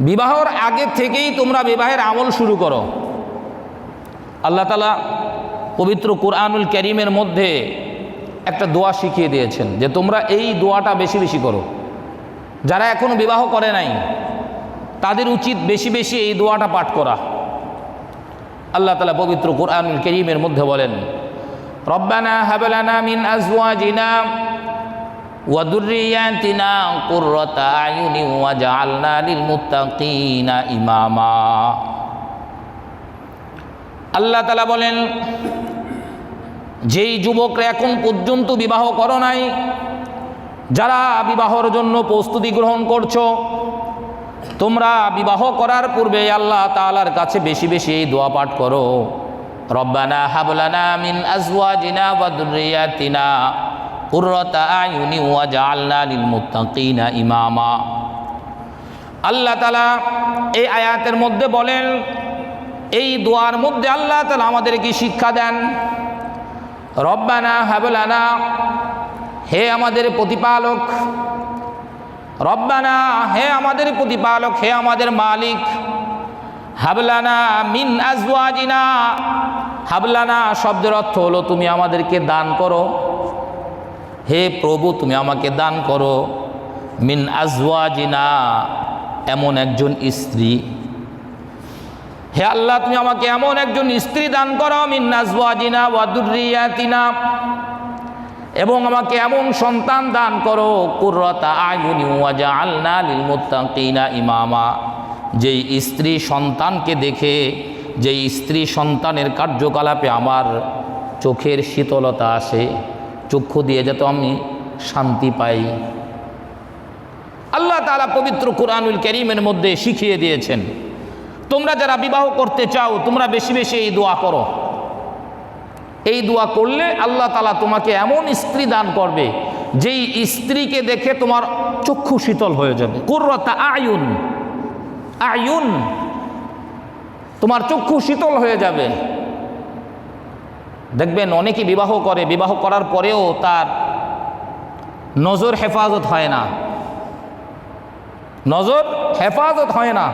বিবাহর আগে থেকেই তোমরা বিবাহের আমল শুরু করো। আল্লাহ তালা পবিত্র কোরআনুল করিমের মধ্যে একটা দোয়া শিখিয়ে দিয়েছেন যে তোমরা এই দোয়াটা বেশি বেশি করো। যারা এখনও বিবাহ করে নাই, তাদের উচিত বেশি বেশি এই দোয়াটা পাঠ করা। আল্লাহ তালা পবিত্র কোরআনুল করিমের মধ্যে বলেন, রব্বানা হাবলানা মিন আজওয়াজিনা কুররাতা আয়ুনি ওয়াজআলনা লিল মুত্তাকিনা ইমামা। আল্লাহ তালা বলেন, যেই যুবকরা এখন পর্যন্ত বিবাহ করো নাই, যারা বিবাহর জন্য প্রস্তুতি গ্রহণ করছ, তোমরা বিবাহ করার পূর্বে আল্লাহ তাআলার কাছে বেশি বেশি এই দোয়া পাঠ করো। রব্বানা হাবলানা মিন আজওয়াজিনা ওয়া দুররিয়াতিনা। মুত্তাকিনা ইমামা। আল্লাহ তাআলা এই আয়াতের মধ্যে বলেন, এই দোয়ার মধ্যে আল্লাহ তাআলা আমাদেরকে শিক্ষা দেন, রব্বানা হাবলানা হে আমাদের প্রতিপালক, রব্বানা, হে আমাদের প্রতিপালক, হে আমাদের মালিক হাবলানা মিন আজওয়াজিনা হাবলানা শব্দের অর্থ হলো তুমি আমাদেরকে দান করো। হে প্রভু, তুমি আমাকে দান করো। মিন আজওয়াজিনা, এমন একজন স্ত্রী। হে আল্লাহ, তুমি আমাকে এমন একজন স্ত্রী দান করো, মিন আজওয়াজিনা ওয়াদুরিয়াতিনা এবং আমাকে এমন সন্তান দান করো, কুররতা আয়ুনি ওয়াজা আলনা লিল মুত্তাকিনা ইমামা। যেই স্ত্রী সন্তানকে দেখে, যেই স্ত্রী সন্তানের কার্যকলাপে আমার চোখের শীতলতা আসে। চক্ষু দিয়ে যাতে আমি শান্তি পাই। আল্লাহ তালা পবিত্র কোরআনুল করিমের মধ্যে শিখিয়ে দিয়েছেন, তোমরা যারা বিবাহ করতে চাও, তোমরা বেশি বেশি এই দোয়া করো। এই দোয়া করলে আল্লাহ তালা তোমাকে এমন স্ত্রী দান করবে, যেই স্ত্রীকে দেখে তোমার চক্ষু শীতল হয়ে যাবে। কুর্রতা আয়ুন আয়ুন, তোমার চক্ষু শীতল হয়ে যাবে। দেখবেন অনেকে বিবাহ করে, বিবাহ করার পরেও তার নজর হেফাজত হয় না। নজর হেফাজত হয় না,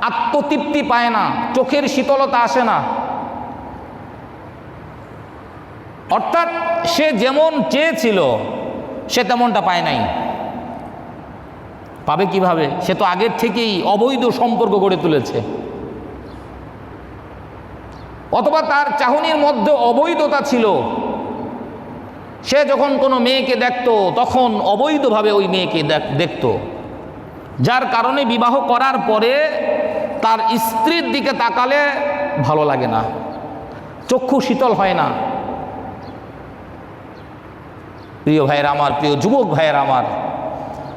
আত্মতৃপ্তি পায় না, চোখের শীতলতা আসে না। অর্থাৎ সে যেমন চেয়েছিল, সে তেমনটা পায় নাই। পাবে কীভাবে? সে তো আগের থেকেই অবৈধ সম্পর্ক গড়ে তুলেছে। অথবা তার চাহনির মধ্যে অবৈধতা ছিল। সে যখন কোনো মেয়েকে দেখত, তখন অবৈধভাবে ওই মেয়েকে দেখত। যার কারণে বিবাহ করার পরে তার স্ত্রীর দিকে তাকালে ভালো লাগে না। চক্ষু শীতল হয় না। প্রিয় ভাইয়ের আমার, প্রিয় যুবক ভাইয়ের আমার,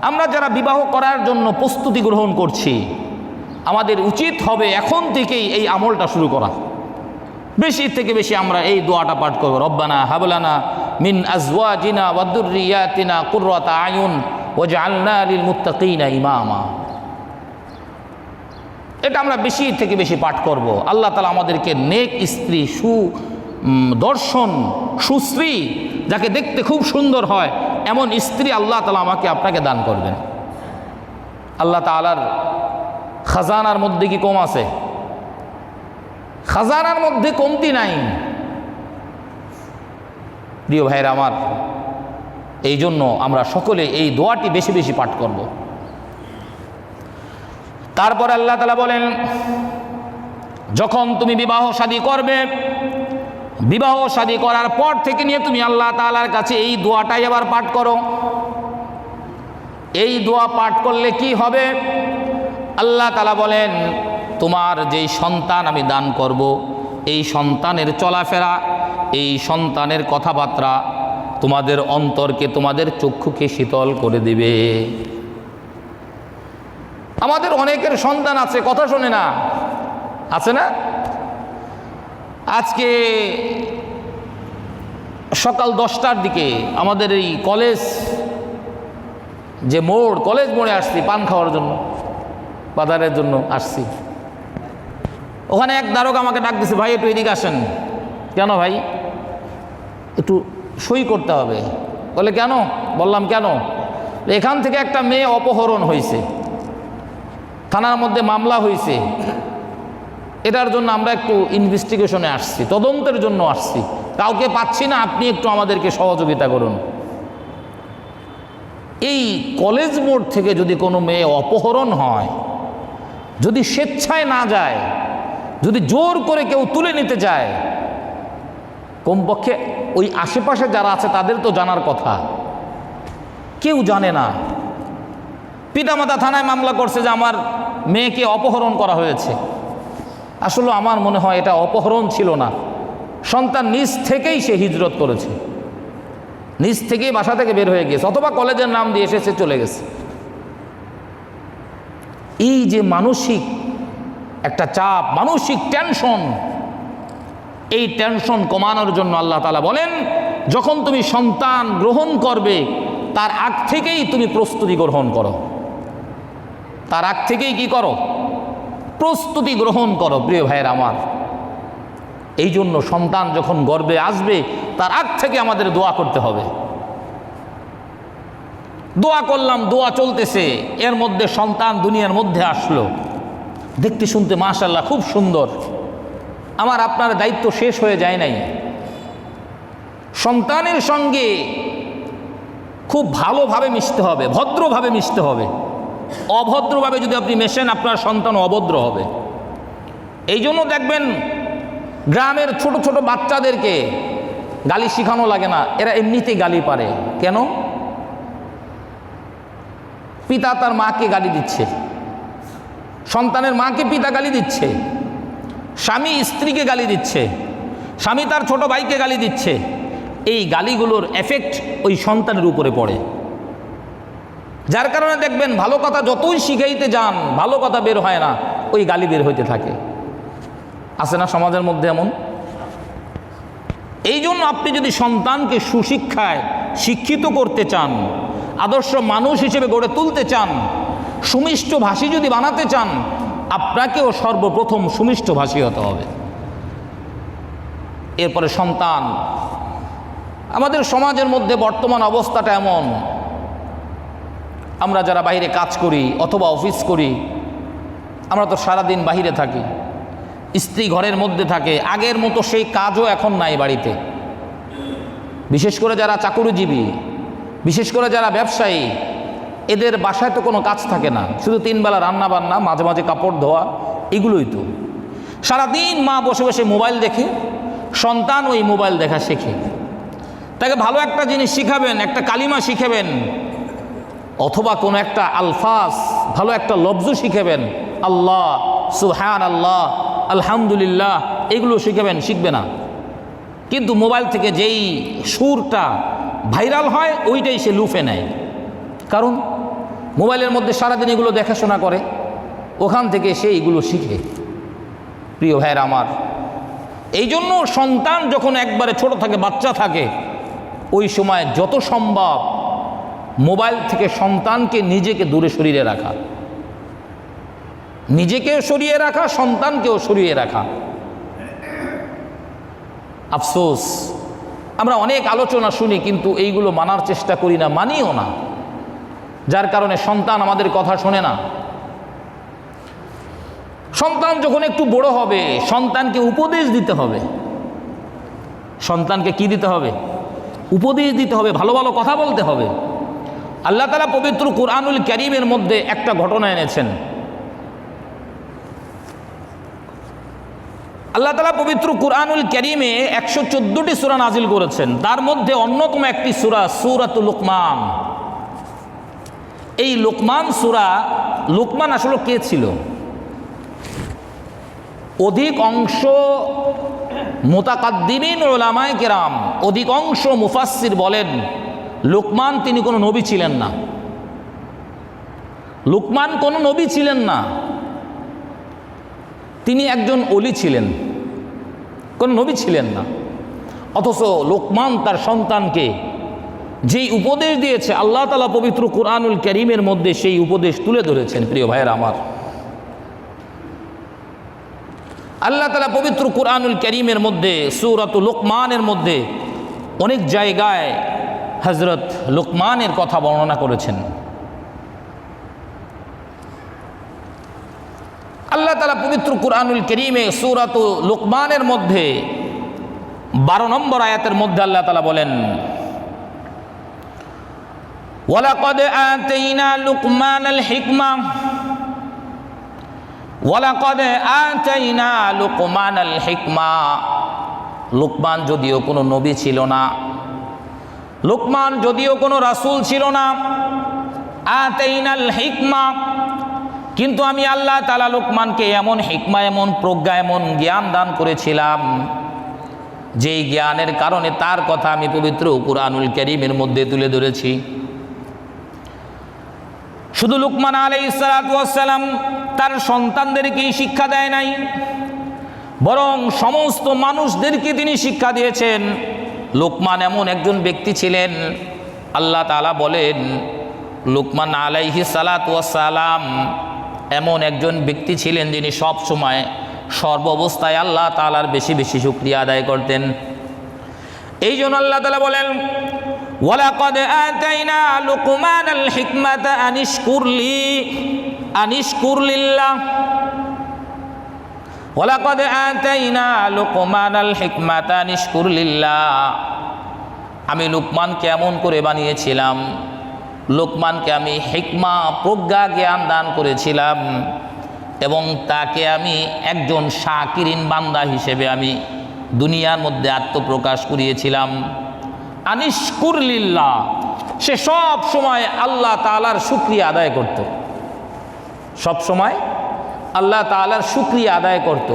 আমরা যারা বিবাহ করার জন্য প্রস্তুতি গ্রহণ করছি, আমাদের উচিত হবে এখন থেকেই এই আমলটা শুরু করা। বেশি থেকে বেশি আমরা এই দোয়াটা পাঠ করব। রব্বানা হাবলানা মিন আজওয়া আজওয়াজিনা ওয়াদুরিয়াতিনা কুররাতা আয়ুন ওয়াজআলনা লিল মুত্তাকিনা ইমামা। এটা আমরা বেশি থেকে বেশি পাঠ করব। আল্লাহ তালা আমাদেরকে নেক স্ত্রী, সু দর্শন, সুশ্রী, যাকে দেখতে খুব সুন্দর হয়, এমন স্ত্রী আল্লাহ তালা আমাকে আপনাকে দান করবেন। আল্লাহ তালার খাজানার মধ্যে কি কম আছে? খাজানার মধ্যে কমতি নাই। প্রিয় ভাইয়ের আমার, এই জন্য আমরা সকলে এই দোয়াটি বেশি বেশি পাঠ করব। তারপর আল্লাহ তালা বলেন, যখন তুমি বিবাহ শাদী করবে, বিবাহ শাদী করার পর থেকে নিয়ে তুমি আল্লাহ তালার কাছে এই দোয়াটাই আবার পাঠ করো। এই দোয়া পাঠ করলে কি হবে? আল্লাহ তালা বলেন তোমার যেই সন্তান আমি দান করব, এই সন্তানের চলাফেরা, এই সন্তানের কথাবার্তা তোমাদের অন্তরকে, তোমাদের চক্ষুকে শীতল করে দিবে। আমাদের অনেকের সন্তান আছে, কথা শোনে না। আছে না? আজকে সকাল দশটার দিকে আমাদের এই কলেজ, যে মোড়, কলেজ মোড়ে আসছি, পান খাওয়ার জন্য, বাজারের জন্য আসছি। ওখানে এক দারোগ আমাকে ডাক দিছে, ভাই, একটু এদিকে আসেন। কেন ভাই? একটু সই করতে হবে। বলে, কেন? বললাম, কেন? এখান থেকে একটা মেয়ে অপহরণ হয়েছে থানার মধ্যে মামলা হয়েছে এটার জন্য আমরা একটু ইনভেস্টিগেশনে আসছি, তদন্তের জন্য আসছি। কাউকে পাচ্ছি না, আপনি একটু আমাদেরকে সহযোগিতা করুন। এই কলেজ মোড় থেকে যদি কোনো মেয়ে অপহরণ হয়, যদি স্বেচ্ছায় না যায় যদি জোর করে কেউ তুলে নিতে চায়, কমপক্ষে ওই আশেপাশে যারা আছে তাদের তো জানার কথা। কেউ জানে না। পিতামাতা থানায় মামলা করছে যে আমার মেয়েকে অপহরণ করা হয়েছে। আসলে আমার মনে হয় এটা অপহরণ ছিল না। সন্তান নিজ থেকেই সে হিজরত করেছে। নিজ থেকেই বাসা থেকে বের হয়ে গেছে অথবা কলেজের নাম দিয়ে এসেছে, চলে গেছে। এই যে মানসিক একটা চাপ, মানসিক টেনশন এই টেনশন কমানোর জন্য আল্লাহ তালা বলেন, যখন তুমি সন্তান গ্রহণ করবে, তার আগ থেকেই তুমি প্রস্তুতি গ্রহণ করো। তার আগ থেকেই কি করো? প্রস্তুতি গ্রহণ করো, প্রিয় ভাইয়ের আমার। এই জন্য সন্তান যখন গর্বে আসবে, তার আগ থেকে আমাদের দোয়া করতে হবে। দোয়া করলাম, দোয়া চলতেছে, এর মধ্যে সন্তান দুনিয়ার মধ্যে আসলো। দেখতে শুনতে মাশাল্লাহ খুব সুন্দর। আমার আপনার দায়িত্ব শেষ হয়ে যায় নাই। সন্তানের সঙ্গে খুব ভালোভাবে মিশতে হবে, ভদ্রভাবে মিশতে হবে। অভদ্রভাবে যদি আপনি মেশেন, আপনার সন্তান অভদ্র হবে। এই জন্য দেখবেন গ্রামের ছোট ছোট বাচ্চাদেরকে গালি শিখানো লাগে না। এরা এমনিতেই গালি পারে। কেন? পিতা তার মাকে গালি দিচ্ছে। সন্তানের মাকে পিতা গালি দিচ্ছে, স্বামী স্ত্রীকে গালি দিচ্ছে, স্বামী তার ছোট ভাইকে গালি দিচ্ছে, এই গালিগুলোর এফেক্ট ওই সন্তানের উপরে পড়ে। যার কারণে দেখবেন ভালো কথা যতই শিখাইতে যান, ভালো কথা বের হয় না, ওই গালি বের হইতে থাকে। আছে না সমাজের মধ্যে এমন? এই জন্য আপনি যদি সন্তানকে সুশিক্ষায় শিক্ষিত করতে চান, আদর্শ মানুষ হিসেবে গড়ে তুলতে চান সুমিষ্ট ভাষী যদি বানাতে চান, আপনাকেও সর্বপ্রথম সুমিষ্ট ভাষী হতে হবে। এরপরে সন্তান। আমাদের সমাজের মধ্যে বর্তমান অবস্থাটা এমন। আমরা যারা বাইরে কাজ করি অথবা অফিস করি, আমরা তো সারাদিন বাহিরে থাকি। স্ত্রী ঘরের মধ্যে থাকে। আগের মতো সেই কাজও এখন নাই বাড়িতে। বিশেষ করে যারা চাকুরিজীবী, বিশেষ করে যারা ব্যবসায়ী এদের বাসায় তো কোনো কাজ থাকে না। শুধু তিনবেলা রান্না বান্না, মাঝে মাঝে কাপড় ধোয়া, এগুলোই তো। সারাদিন মা বসে বসে মোবাইল দেখে, সন্তান ওই মোবাইল দেখা শেখে। তাকে ভালো একটা জিনিস শিখাবেন, একটা কালিমা শিখাবেন, অথবা কোনো একটা আলফাস ভালো একটা লব্জ শিখাবেন, আল্লাহ সুহান আল্লাহ আলহামদুলিল্লাহ, এগুলো শিখাবেন, শিখবে না। কিন্তু মোবাইল থেকে যেই সুরটা ভাইরাল হয়, ওইটাই সে লুফে নেয়। কারণ মোবাইলের মধ্যে সারাদিন এগুলো দেখাশোনা করে, ওখান থেকে সে এগুলো শিখে। প্রিয় ভাইয়ের আমার এই জন্য সন্তান যখন একবারে ছোট থাকে, বাচ্চা থাকে, ওই সময় যত সম্ভব মোবাইল থেকে সন্তানকে নিজেকে দূরে সরিয়ে রাখা। নিজেকেও সরিয়ে রাখা, সন্তানকেও সরিয়ে রাখা। আফসোস, আমরা অনেক আলোচনা শুনি, কিন্তু এইগুলো মানার চেষ্টা করি না, মানিও না। যার কারণে সন্তান আমাদের কথা শোনে না। সন্তান যখন একটু বড় হবে, সন্তানকে উপদেশ দিতে হবে। সন্তানকে কি দিতে হবে? উপদেশ দিতে হবে, ভালো ভালো কথা বলতে হবে। আল্লাহ তালা পবিত্র কুরআনুল ক্যারিমের মধ্যে একটা ঘটনা এনেছেন। আল্লাহ তালা পবিত্র কুরআনুল ক্যারিমে একশো চোদ্দোটি সুরা নাজিল করেছেন। তার মধ্যে অন্যতম একটি সুরা সুরাতুল লুকমান। এই লোকমান সুরা, লোকমান আসলে কে ছিল? অধিক অংশ মোতাকাদ্দিমিন ওলামায় কেরাম অধিকাংশ মুফাসির বলেন, লোকমান তিনি কোনো নবী ছিলেন না। লোকমান কোনো নবী ছিলেন না। তিনি একজন অলি ছিলেন, কোন নবী ছিলেন না। অথচ লোকমান তার সন্তানকে যেই উপদেশ দিয়েছে আল্লাহ তালা পবিত্র কোরআনুল করিমের মধ্যে সেই উপদেশ তুলে ধরেছেন, প্রিয় ভাইয়ের আমার। আল্লাহ তালা পবিত্র কোরআনুল করিমের মধ্যে সুরাত লোকমানের মধ্যে অনেক জায়গায় হজরত লোকমানের কথা বর্ণনা করেছেন। আল্লাহ তালা পবিত্র কুরআনুল করিমে সুরাত লোকমানের মধ্যে বারো নম্বর আয়াতের মধ্যে আল্লাহ তালা বলেন ওয়ালাকদ আতাইনা লুকমানাল হিকমা। ওয়ালাকদ আতাইনা লুকমানাল হিকমা। লুকমান যদিও কোনো নবী ছিল না, লুকমান যদিও কোনো রাসূল ছিল না আতাইনাল হিকমা। কিন্তু আমি আল্লাহ তালা লোকমানকে এমন হিকমা, এমন প্রজ্ঞা, এমন জ্ঞান দান করেছিলাম, যেই জ্ঞানের কারণে তার কথা আমি পবিত্র কুরআনুল করিমের মধ্যে তুলে ধরেছি। শুধু লুকমান আলাই সালাম তার সন্তানদেরকেই শিক্ষা দেয় নাই? বরং সমস্ত মানুষদেরকে তিনি শিক্ষা দিয়েছেন। লোকমান এমন একজন ব্যক্তি ছিলেন, আল্লাহ তালা বলেন, লোকমান আলাইহি সালাম এমন একজন ব্যক্তি ছিলেন যিনি সব সময় সর্ব অবস্থায় আল্লাহ তালার বেশি বেশি শুক্রিয়া আদায় করতেন। এই জন্য আল্লাহ তালা বলেন ওয়ালাকদ আতাইনা লুকমানাল হিকমাতা আনিশকুর লি আনিশকুর লিল্লাহ ওয়ালাকদ আতাইনা লুকমানাল হিকমাতা আনিশকুর লিল্লাহ আমি লুকমানকে এমন করে বানিয়েছিলাম, লোকমানকে আমি হিকমা, প্রজ্ঞা, জ্ঞান দান করেছিলাম এবং তাকে আমি একজন শাকিরিন বান্দা হিসেবে আমি দুনিয়ার মধ্যে আত্মপ্রকাশ করিয়েছিলাম। আনিশকুরলিল্লাহ সে সব সময় আল্লাহ তালার শুক্রিয়া আদায় করত। সব সময় আল্লাহ তালার শুক্রিয়া আদায় করত।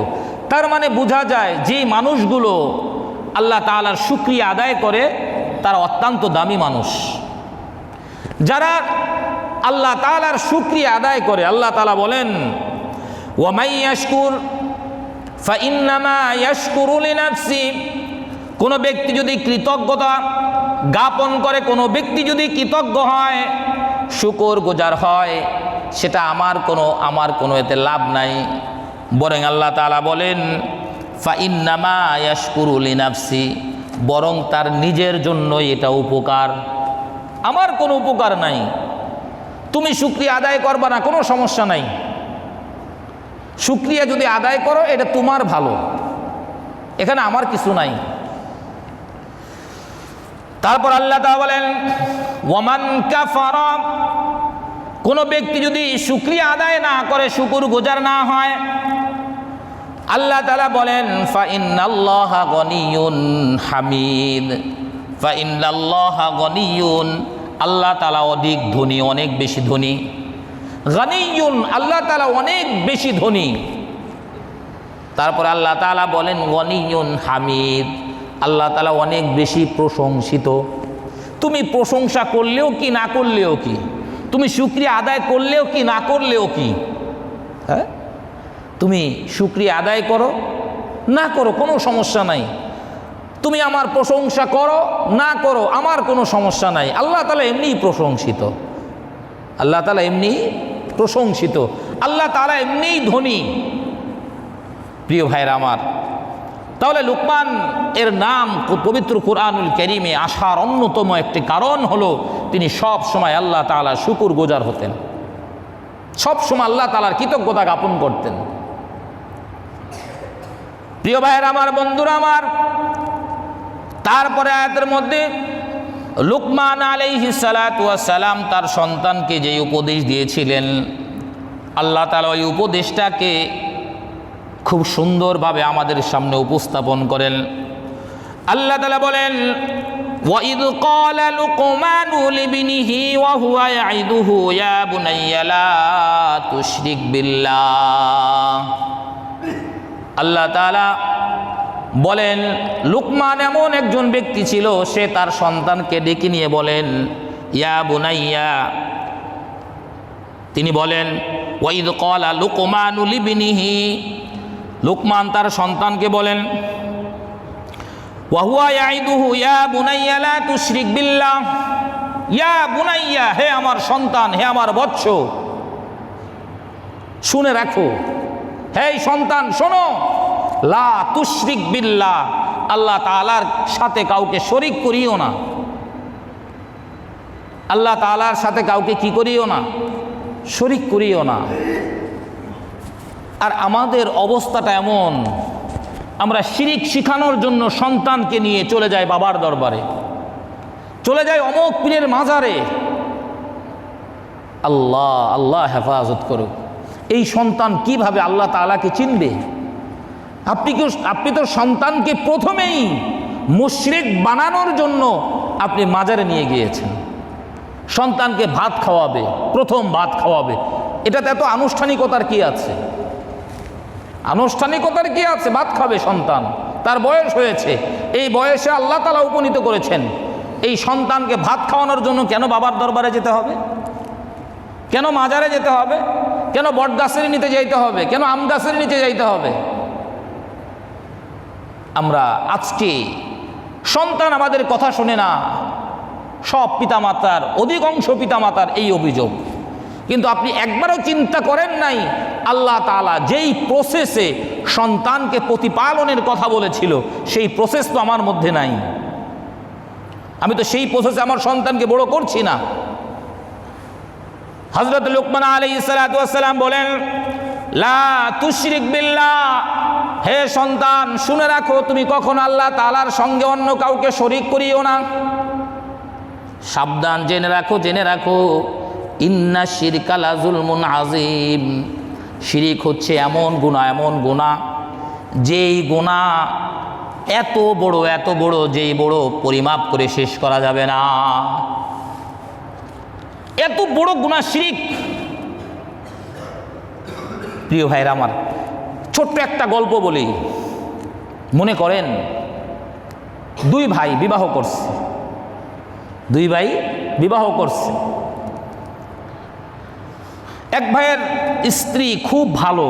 তার মানে বোঝা যায় যে মানুষগুলো আল্লাহ তালার শুক্রিয়া আদায় করে, তারা অত্যন্ত দামি মানুষ। যারা আল্লাহ তালার শুক্রিয়া আদায় করে, আল্লাহ তালা বলেন ওয়ামাই ইয়াশকুর ফাইন্নামা ইয়াশকুরুল নাফসি কোনো ব্যক্তি যদি কৃতজ্ঞতা জ্ঞাপন করে, কোনো ব্যক্তি যদি কৃতজ্ঞ হয়, শুকর গোজার হয়, সেটা আমার কোনো আমার কোনো এতে লাভ নাই। বরং আল্লাহ তালা বলেন, ফাইন্নামা বরং তার নিজের জন্য এটা উপকার। আমার কোনো উপকার নাই। তুমি শুক্রিয়া আদায় করবা না, কোনো সমস্যা নাই। শুক্রিয়া যদি আদায় করো, এটা তোমার ভালো। এখানে আমার কিছু নাই। তারপর আল্লাহ তা বলেন, ওয়ামান কাফারা কোনো ব্যক্তি যদি শুক্রিয়া আদায় না করে শুকুর গোজার না হয়, আল্লাহ তালা বলেন হামিদ আল্লাহ তালা অধিক ধনী, অনেক বেশি ধনী। গনিয়ুন আল্লাহ তালা অনেক বেশি ধনী। তারপর আল্লাহ তালা বলেন, গনিয়ুন হামিদ আল্লাহ তালা অনেক বেশি প্রশংসিত। তুমি প্রশংসা করলেও কি, না করলেও কি? তুমি শুক্রিয়া আদায় করলেও কি, না করলেও কি? হ্যাঁ? তুমি শুক্রিয়া আদায় করো, না করো, কোনো সমস্যা নাই। তুমি আমার প্রশংসা করো, না করো, আমার কোনো সমস্যা নাই। আল্লাহ তালা এমনিই প্রশংসিত। আল্লাহ তালা এমনি প্রশংসিত। আল্লাহ তালা এমনিই ধনী। প্রিয় ভাইরা আমার তাহলে লুকমান এর নাম পবিত্র কোরআনুল করিমে আসার অন্যতম একটি কারণ হলো তিনি সব সময় আল্লাহ তালা শুকুর গোজার হতেন। সব সময় আল্লাহ তালার কৃতজ্ঞতা জ্ঞাপন করতেন। প্রিয় ভাইয়ের আমার, বন্ধুরা আমার, তারপরে আয়াতের মধ্যে লুকমান আলাইহি সালাম তার সন্তানকে যে উপদেশ দিয়েছিলেন, আল্লাহ তালা ওই উপদেশটাকে খুব সুন্দরভাবে আমাদের সামনে উপস্থাপন করেন আল্লাহ তালা বলেন وَإِذْ قَالَ لُقْمَانُ لِابْنِهِ وَهُوَ يَعِظُهُ يَا بُنَيَّ لَا تُشْرِكْ بِاللَّهِ আল্লাহ তাআলা বলেন লুকমান এমন একজন ব্যক্তি ছিল সে তার সন্তানকে ডেকে নিয়ে বলেন ইয়া বুনাইয়া তিনি বলেন ওয়াইদ কলা লুকমান উলিবিনিহি লুকমান তার সন্তানকে বলেন ইয়া বুনাইয়া ইয়া হে আমার সন্তান, হে আমার বৎস, শুনে রাখো, হে সন্তান, শোনো, লা তুশরিক বিল্লাহ, আল্লাহ তাআলার সাথে কাউকে শরিক করিও না। আল্লাহ তাআলার সাথে কাউকে কি করিও না? শরিক করিও না। আর আমাদের অবস্থাটা এমন। আমরা শিরিক শিখানোর জন্য সন্তানকে নিয়ে চলে যাই বাবার দরবারে। চলে যাই অমক পীরের মাজারে। আল্লাহ আল্লাহ হেফাজত করুক। এই সন্তান কীভাবে আল্লাহ তাআলাকে চিনবে? আপনি কি আপনি তো সন্তানকে প্রথমেই মুশরিক বানানোর জন্য আপনি মাজারে নিয়ে গিয়েছেন। সন্তানকে ভাত খাওয়াবে, প্রথম ভাত খাওয়াবে। এটাতে এত আনুষ্ঠানিকতার কি আছে? আনুষ্ঠানিকতার কি আছে? ভাত খাবে সন্তান। তার বয়স হয়েছে। এই বয়সে আল্লাহ তালা উপনীত করেছেন। এই সন্তানকে ভাত খাওয়ানোর জন্য কেন বাবার দরবারে যেতে হবে? কেন মাজারে যেতে হবে? কেন বট গাছের নিতে যাইতে হবে? কেন আম গাছের নিচে যাইতে হবে? আমরা আজকে সন্তান আমাদের কথা শোনে না। সব পিতামাতার, অধিকাংশ পিতামাতার এই অভিযোগ। কিন্তু আপনি একবারও চিন্তা করেন নাই আল্লাহ তাআলা যেই প্রসেসে সন্তানকে প্রতিপালনের কথা বলেছিল, সেই প্রসেস তো আমার মধ্যে নাই। আমি তো সেই প্রসেসে আমার সন্তানকে বড় করছি না। হজরত লুকমান আলী সালাম বলেন, লা তুশরিক বিল্লাহ। হে সন্তান, শুনে রাখো, তুমি কখন আল্লাহ তালার সঙ্গে অন্য কাউকে শরিক করিও না। সাবধান, জেনে রাখো জেনে রাখো। ইন্না শিরকালা জুলমুন আজিম শিরিক হচ্ছে এমন গুণা এমন গুণা, যেই গুণা এত বড় এত বড়, যেই বড় পরিমাপ করে শেষ করা যাবে না। এত বড় গুণা শিরিক। প্রিয় ভাইরা আমার, ছোট্ট একটা গল্প বলি। মনে করেন, দুই ভাই বিবাহ করছে। দুই ভাই বিবাহ করছে। এক ভাইয়ের স্ত্রী খুব ভালো,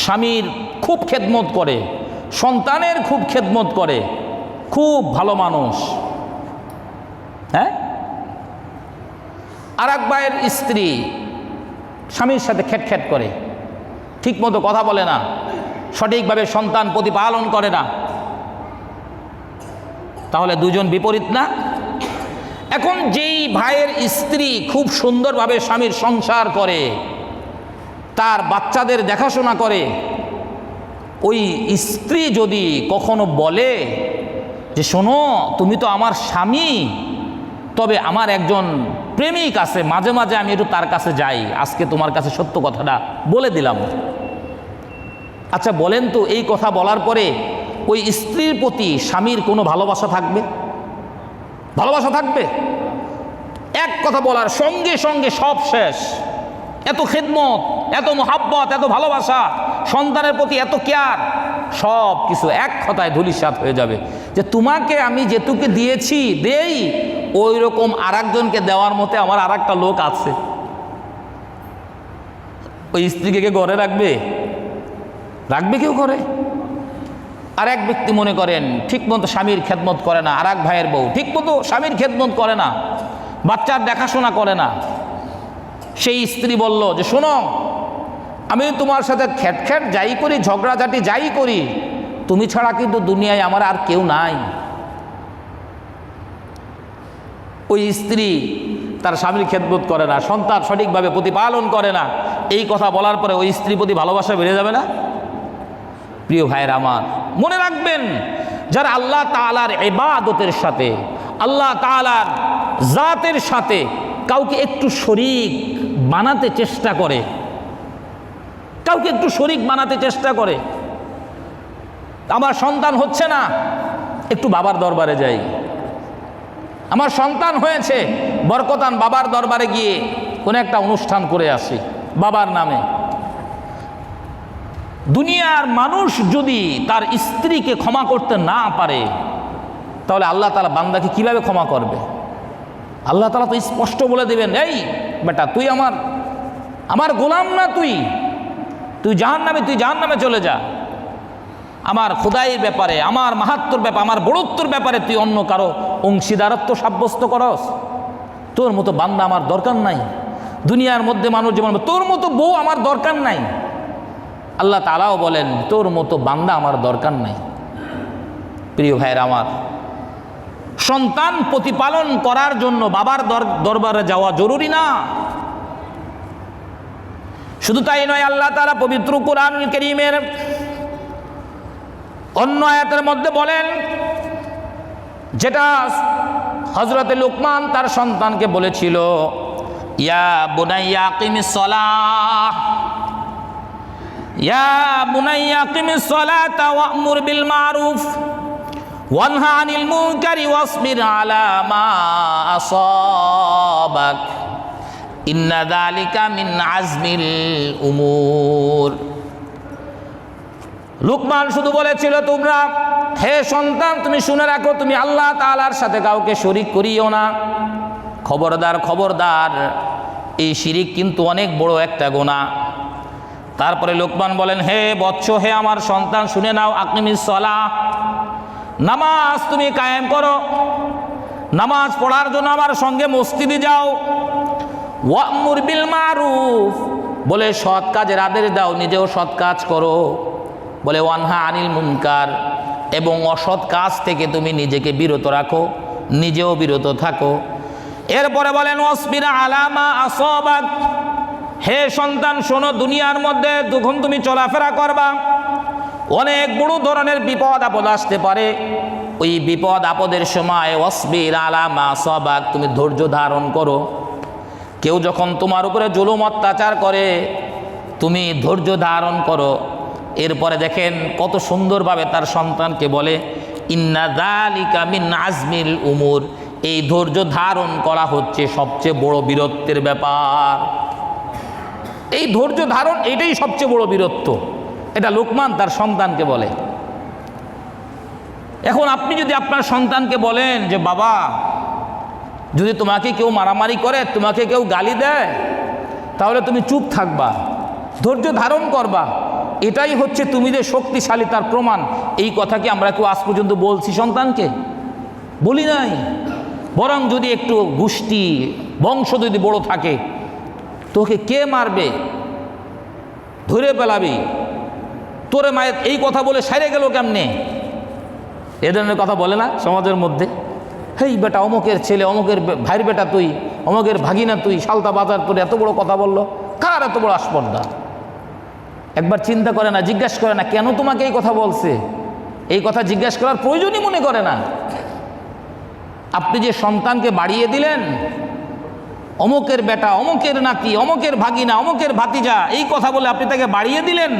স্বামীর খুব খেদমত করে, সন্তানের খুব খেদমত করে, খুব ভালো মানুষ। হ্যাঁ? আর এক ভাইয়ের স্ত্রী স্বামীর সাথে খেটখ্যাট করে ঠিক মতো কথা বলে না, সঠিকভাবে সন্তান প্রতিপালন করে না। তাহলে দুজন বিপরীত না? এখন যেই ভাইয়ের স্ত্রী খুব সুন্দরভাবে স্বামীর সংসার করে, তার বাচ্চাদের দেখাশোনা করে, ওই স্ত্রী যদি কখনো বলে যে, শোনো, তুমি তো আমার স্বামী, তবে আমার একজন প্রেমিক আছে, মাঝে মাঝে আমি একটু তার কাছে যাই, আজকে তোমার কাছে সত্য কথাটা বলে দিলাম। আচ্ছা বলেন তো, এই কথা বলার পরে ওই স্ত্রীর প্রতি স্বামীর কোনো ভালোবাসা থাকবে? ভালোবাসা থাকবে? এক কথা বলার, সঙ্গে সঙ্গে সব শেষ। এত খেদমত, এত মোহাব্বত, এত ভালোবাসা, সন্তানের প্রতি এত কেয়ার, সব কিছু এক কথায় ধুলিসাত হয়ে যাবে। যে তোমাকে আমি যেটুকু দিয়েছি, দেই ওই রকম আর দেওয়ার মতে আমার আর লোক আছে। ওই স্ত্রীকে ঘরে রাখবে? রাখবে কেউ ঘরে? আর এক ব্যক্তি মনে করেন, ঠিক মতো স্বামীর খেদমত করে না, আর এক ভাইয়ের বউ, ঠিক মতো স্বামীর খেদমত করে না, বাচ্চার দেখাশোনা করে না। সেই স্ত্রী বলল যে, শোনো, আমি তোমার সাথে খ্যাট খ্যাট যাই করি, ঝগড়াঝাটি যাই করি, তুমি ছাড়া কিন্তু দুনিয়ায় আমার আর কেউ নাই। ওই স্ত্রী তার স্বামীর খেদমত করে না, সন্তান সঠিকভাবে প্রতিপালন করে না। এই কথা বলার পরে ওই স্ত্রীর প্রতি ভালোবাসা বেড়ে যাবে না? প্রিয় ভাইয়ের আমার, মনে রাখবেন, যারা আল্লাহ তালার এবাদতের সাথে, আল্লাহ তালার জাতের সাথে কাউকে একটু শরিক বানাতে চেষ্টা করে, কাউকে একটু শরিক বানাতে চেষ্টা করে, আমার সন্তান হচ্ছে না, একটু বাবার দরবারে যাই। আমার সন্তান হয়েছে, বরকতান বাবার দরবারে গিয়ে কোনো একটা অনুষ্ঠান করে আসি, বাবার নামে। দুনিয়ার মানুষ যদি তার স্ত্রীকে ক্ষমা করতে না পারে, তাহলে আল্লাহ তালা বান্দাকে কীভাবে ক্ষমা করবে? আল্লাহ তালা তো স্পষ্ট বলে দেবেন, এই বেটা, তুই আমার আমার গোলাম না তুই? তুই জাহান নামে তুই জাহান নামে চলে যা। আমার খোদাইয়ের ব্যাপারে, আমার মাহাত্মর ব্যাপারে আমার বড়ত্বর ব্যাপারে তুই অন্য কারও অংশীদারত্ব সাব্যস্ত করস। তোর মতো বান্দা আমার দরকার নাই। দুনিয়ার মধ্যে মানুষ যেমন তোর মতো বউ আমার দরকার নাই। আল্লাহ তালাও বলেন, তোর মতো বান্দা আমার দরকার নাই। প্রিয় ভাইয়ের আমার, সন্তান প্রতিপালন করার জন্য বাবার দরবারে যাওয়া জরুরি না। শুধু তাই নয়, আল্লাহ তারা পবিত্র কোরআন করিমের অন্য আয়াতের মধ্যে বলেন, যেটা হজরতে লুকমান তার সন্তানকে বলেছিল, ইয়া বুনাইয়া কিমিস সলাহ। ইয়া বুনাইয়া কিমিস সলাতা ওয়া'মুর বিল মারুফ ওয়ানহা আনিল মুনকারি ওয়াসবির আলা মা আসাবাক। ইন্না যালিকা মিন আজমিল উমুর। লুকমান শুধু বলেছিল, তোমরা হে সন্তান, তুমি শুনে রাখো, তুমি আল্লাহ তাআলার সাথে কাউকে শরিক করিও না। খবরদার খবরদার, এই শিরিক কিন্তু অনেক বড় একটা গোনা তারপরে লোকমান বলেন, হে বৎস, হে আমার সন্তান, শুনে নাও, আকিমিস সলা নামাজ তুমি কায়েম করো। নামাজ পড়ার জন্য আমার সঙ্গে মসজিদে যাও। ওয়ামুর বিল মারুফ। বলে, সৎ কাজের আদেশ দাও, নিজেও সৎ কাজ করো। বলে, ওয়ানহা আনিল মুনকার। এবং অসৎ কাজ থেকে তুমি নিজেকে বিরত রাখো, নিজেও বিরত থাকো। এরপরে বলেন অসবিরা আলামা আসবাক। হে সন্তান, শোনো, দুনিয়ার মধ্যে যখন তুমি চলাফেরা করবা। অনেক বড় ধরনের বিপদ আপদ আসতে পারে। ওই বিপদ আপদের সময় অসবির আলামা সবাক, তুমি ধৈর্য ধারণ করো। কেউ যখন তোমার উপরে জুলুম অত্যাচার করে, তুমি ধৈর্য ধারণ করো। এরপরে দেখেন কত সুন্দরভাবে তার সন্তানকে বলে, ইন্না দালিকা মিন আজমিল উমুর। এই ধৈর্য ধারণ করা হচ্ছে সবচেয়ে বড় বীরত্বের ব্যাপার। এই ধৈর্য ধারণ এটাই সবচেয়ে বড় বীরত্ব। এটা লোকমান তার সন্তানকে বলে। এখন আপনি যদি আপনার সন্তানকে বলেন যে, বাবা, যদি তোমাকে কেউ মারামারি করে, তোমাকে কেউ গালি দেয়, তাহলে তুমি চুপ থাকবা, ধৈর্য ধারণ করবা। এটাই হচ্ছে তুমি যে শক্তিশালী, তার প্রমাণ। এই কথা কি আমরা কেউ আজ পর্যন্ত বলছি সন্তানকে? বলি নাই। বরং যদি একটু গোষ্ঠী, বংশ যদি বড় থাকে তোকে কে মারবে? ধরে পেলাবি। তোরে মায়ের এই কথা বলে সারে গেল কেমনে? এ ধরনের কথা বলে না সমাজের মধ্যে। হেই বেটা, অমুকের ছেলে, অমুকের ভাইয়ের বেটা তুই, অমুকের ভাগিনা তুই সালতা বাজার তোর এত বড় কথা বলল। কার এত বড় আস্পর্ধা? একবার চিন্তা করে না, জিজ্ঞাসা করে না, কেন তোমাকে এই কথা বলছে? এই কথা জিজ্ঞাসা করার প্রয়োজনই মনে করে না। আপনি যে সন্তানকে বাড়িয়ে দিলেন অমুকের বেটা, অমুকের নাতি, অমুকের ভাগিনা, অমুকের ভাতিজা, এই কথা বলে আপনি তাকে বাড়িয়ে দিলেন।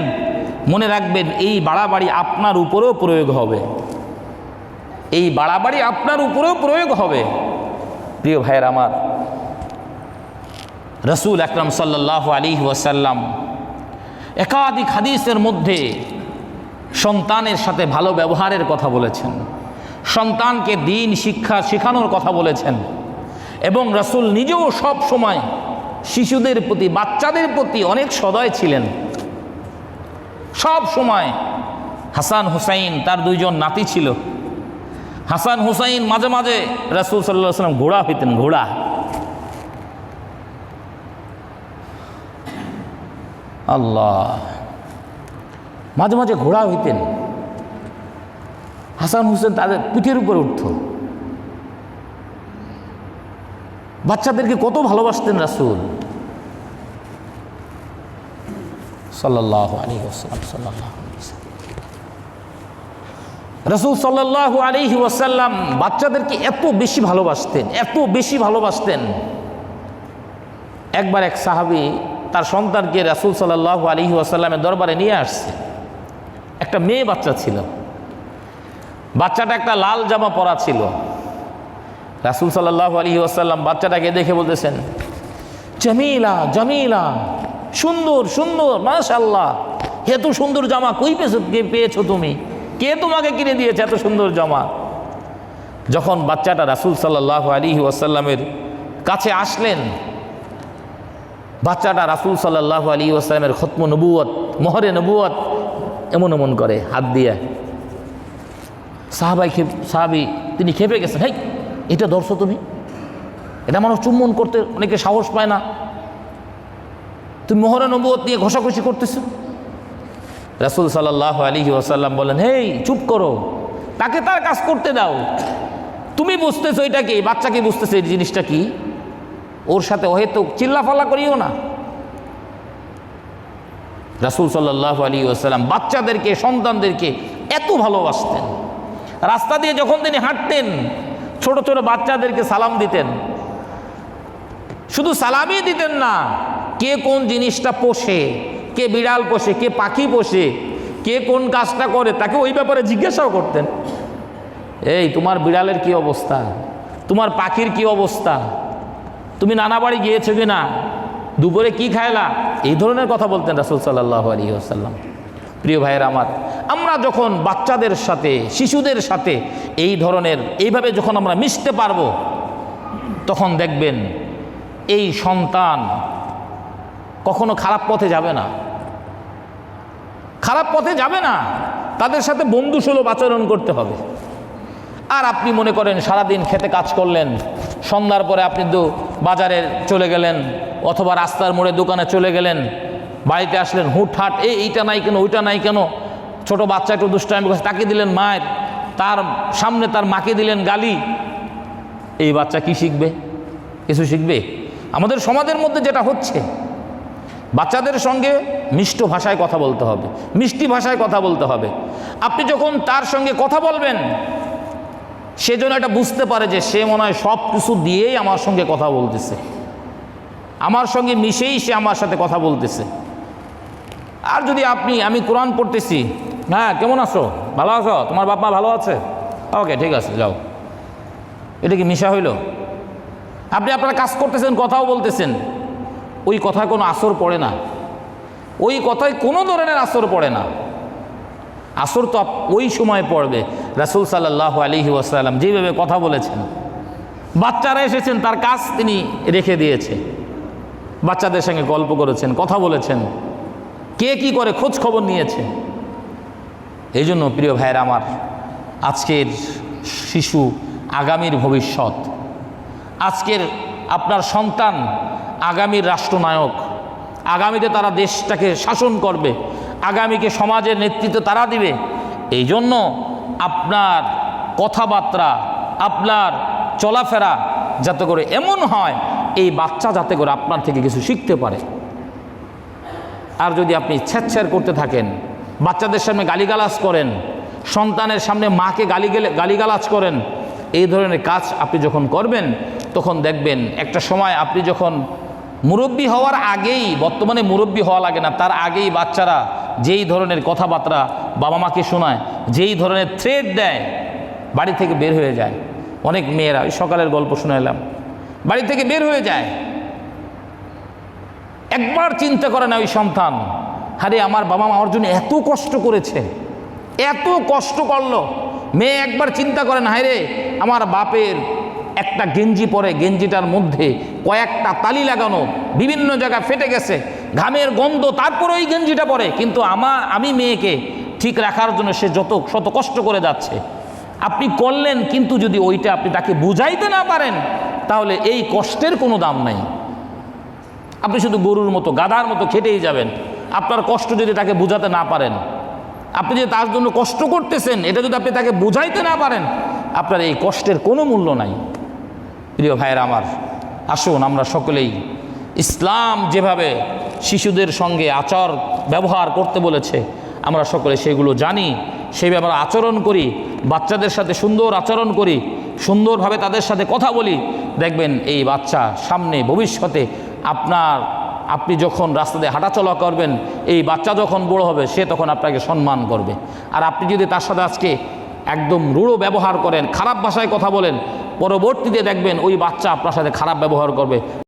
মনে রাখবেন, এই বাড়াবাড়ি আপনার উপরেও প্রয়োগ হবে। এই বাড়াবাড়ি আপনার উপরেও প্রয়োগ হবে। প্রিয় ভাইয়ের আমার, রসুল আকরম সাল্লাহ আলী ওয়াসাল্লাম একাধিক হাদিসের মধ্যে সন্তানের সাথে ভালো ব্যবহারের কথা বলেছেন। সন্তানকে দিন, শিক্ষা শেখানোর কথা বলেছেন। এবং রসুল নিজেও সব সময় শিশুদের প্রতি, বাচ্চাদের প্রতি অনেক সদয় ছিলেন। সব সময় হাসান হুসাইন তার দুইজন নাতি ছিল। হাসান হুসাইন মাঝে মাঝে রাসুল সাল্লাহ সাল্লাম ঘোড়া হইতেন, ঘোড়া। আল্লাহ। মাঝে মাঝে ঘোড়া হইতেন। হাসান হুসেন তাদের পিঠের উপরে উঠত। বাচ্চাদেরকে কত ভালোবাসতেন রাসুল? আলী রসুল সাল্লাহ আলহি ওয়াসাল্লাম বাচ্চাদেরকে এত বেশি ভালোবাসতেন, এত বেশি ভালোবাসতেন। একবার এক সাহাবি তার সন্তানকে রাসুল সাল্লাহ আলহি ওয়াসাল্লামের দরবারে নিয়ে আসছে। একটা মেয়ে বাচ্চা ছিল। বাচ্চাটা একটা লাল জামা পরা ছিল। রাসুল সাল্লাহ আলহি ওয়াসাল্লাম বাচ্চাটাকে দেখে বলতেছেন, জামিলা জামিলা, সুন্দর সুন্দর মাশাল্লাহ এত সুন্দর জামা কই পেয়েছ পেয়েছ তুমি? কে তোমাকে কিনে দিয়েছে এত সুন্দর জামা? যখন বাচ্চাটা রাসুল সাল্লাহ আলী ওয়াসাল্লামের কাছে আসলেন, বাচ্চাটা রাসুল সাল্লাহ আলী ওয়াসাল্লামের খতম নবুয়ত মোহরে নবুয়ত এমন এমন করে হাত দিয়ে। সাহাবাই খেপ সাহাবি তিনি খেপে গেছেন, হেই এটা ধরছো তুমি? এটা মানুষ চুম্বন করতে অনেকে সাহস পায় না। তুমি মোহরে নবুয়ত নিয়ে ঘষাঘষি করতেছ। রাসুল সাল্লাহ আলী ওসাল্লাম বলেন, হেই, চুপ করো। তাকে তার কাজ করতে দাও। তুমি বুঝতেছো এটা কি? বাচ্চাকে বুঝতেছে এই জিনিসটা কি? ওর সাথে অহেতুক চিল্লাফাল্লা করিও না। রাসুল সাল্লাহ আলী আসসালাম বাচ্চাদেরকে, সন্তানদেরকে এত ভালোবাসতেন। রাস্তা দিয়ে যখন তিনি হাঁটতেন ছোট ছোট বাচ্চাদেরকে সালাম দিতেন। শুধু সালামই দিতেন না, কে কোন জিনিসটা পোষে, কে বিড়াল পোষে, কে পাখি পোষে, কে কোন কাজটা করে, তাকে ওই ব্যাপারে জিজ্ঞাসাও করতেন। এই, তোমার বিড়ালের কি অবস্থা? তোমার পাখির কি অবস্থা? তুমি নানা বাড়ি গিয়েছো কি না দুপুরে কি খাইলা? এই ধরনের কথা বলতেন রাসুল সাল্লাহ আলী আসাল্লাম প্রিয় ভাইয়ের আমার, আমরা যখন বাচ্চাদের সাথে, শিশুদের সাথে এই ধরনের, এইভাবে যখন আমরা মিশতে পারব, তখন দেখবেন এই সন্তান কখনো খারাপ পথে যাবে না। খারাপ পথে যাবে না, তাদের সাথে বন্ধুসুলভ আচরণ করতে হবে। আর আপনি মনে করেন সারাদিন খেতে কাজ করলেন, সন্ধ্যার পরে আপনি বাজারে চলে গেলেন, অথবা রাস্তার মোড়ে দোকানে চলে গেলেন বাড়িতে আসলেন, হুটহাট এই এইটা নাই কেন, ওইটা নাই কেন? ছোট বাচ্চা একটু দুষ্টামি করছে, তাকে দিলেন মায়ের, তার সামনে তার মাকে দিলেন গালি। এই বাচ্চা কি শিখবে? কিছু শিখবে? আমাদের সমাজের মধ্যে যেটা হচ্ছে, বাচ্চাদের সঙ্গে মিষ্ট ভাষায় কথা বলতে হবে, মিষ্টি ভাষায় কথা বলতে হবে। আপনি যখন তার সঙ্গে কথা বলবেন, সে যেন এটা বুঝতে পারে যে সে মনে হয় সব কিছু দিয়েই আমার সঙ্গে কথা বলতেছে। আমার সঙ্গে মিশেই সে আমার সাথে কথা বলতেছে। আর যদি আপনি, আমি কোরআন পড়তেছি। হ্যাঁ কেমন আছো? ভালো আছো? তোমার বাপ মা ভালো আছে? ওকে, ঠিক আছে, যাও। এটা কি মিশা হইল? আপনি আপনার কাজ করতেছেন, কথাও বলতেছেন। ওই কথায় কোনো আসর পড়ে না। ওই কথায় কোনো ধরনের আসর পড়ে না। আসর তো ওই সময় পড়বে। রাসুল সাল্লাহ আলিহি ওয়াসাল্লাম যেভাবে কথা বলেছেন। বাচ্চারা এসেছেন, তার কাজ তিনি রেখে দিয়েছে। বাচ্চাদের সঙ্গে গল্প করেছেন, কথা বলেছেন। কে কি করে খোঁজ খবর নিয়েছে? এই জন্য প্রিয় ভাইয়ের আমার আজকের শিশু আগামীর ভবিষ্যৎ, আজকের আপনার সন্তান আগামীর রাষ্ট্রনায়ক, আগামীতে তারা দেশটাকে শাসন করবে, আগামীকে সমাজের নেতৃত্ব তারা দিবে, এই জন্য আপনার কথাবার্তা, আপনার চলাফেরা যাতে করে এমন হয়, এই বাচ্চা যাতে করে আপনার থেকে কিছু শিখতে পারে। আর যদি আপনি ছ্যাচ্ছ্যার করতে থাকেন, বাচ্চাদের সামনে গালিগালাজ করেন, সন্তানের সামনে মাকে গালি গেলে গালিগালাজ করেন, এই ধরনের কাজ আপনি যখন করবেন, তখন দেখবেন একটা সময় আপনি যখন মুরব্বী হওয়ার আগেই, বর্তমানে মুরব্বী হওয়া লাগে না, তার আগেই বাচ্চারা যেই ধরনের কথাবার্তা বাবা মাকে শোনায়, যেই ধরনের থ্রেড দেয়, বাড়ি থেকে বের হয়ে যায়। অনেক মেয়েরা, ওই সকালের গল্প শুনে এলাম বাড়ি থেকে বের হয়ে যায়। একবার চিন্তা করে না ওই সন্তান। আরে আমার বাবা মা আমার জন্য এত কষ্ট করেছে, এত কষ্ট করল। মেয়ে একবার চিন্তা করেন হায় রে, আমার বাপের একটা গেঞ্জি পরে, গেঞ্জিটার মধ্যে কয়েকটা তালি লাগানো, বিভিন্ন জায়গায় ফেটে গেছে, ঘামের গন্ধ, তারপরে ওই গেঞ্জিটা পরে। কিন্তু আমার, আমি মেয়েকে ঠিক রাখার জন্য সে যত, শত কষ্ট করে যাচ্ছে। আপনি করলেন, কিন্তু যদি ওইটা আপনি তাকে বুঝাইতে না পারেন, তাহলে এই কষ্টের কোনো দাম নাই। আপনি শুধু গরুর মতো, গাধার মতো খেটেই যাবেন। আপনার কষ্ট যদি তাকে বোঝাতে না পারেন, আপনি যে তার জন্য কষ্ট করতেছেন, এটা যদি আপনি তাকে বুঝাইতে না পারেন, আপনার এই কষ্টের কোনো মূল্য নাই। প্রিয় ভাইয়ের আমার, আসুন আমরা সকলেই ইসলাম যেভাবে শিশুদের সঙ্গে আচার ব্যবহার করতে বলেছে, আমরা সকলে সেগুলো জানি সেইভাবে আমরা আচরণ করি, বাচ্চাদের সাথে সুন্দর আচরণ করি, সুন্দরভাবে তাদের সাথে কথা বলি। দেখবেন এই বাচ্চা সামনে ভবিষ্যতে আপনার, আপনি যখন রাস্তা দিয়ে হাঁটাচলা করবেন, এই বাচ্চা যখন বড় হবে, সে তখন আপনাকে সম্মান করবে। আর আপনি যদি তার সাথে আজকে একদম রূঢ় ব্যবহার করেন, খারাপ ভাষায় কথা বলেন, পরবর্তীতে দেখবেন ওই বাচ্চা আপনার সাথে খারাপ ব্যবহার করবে।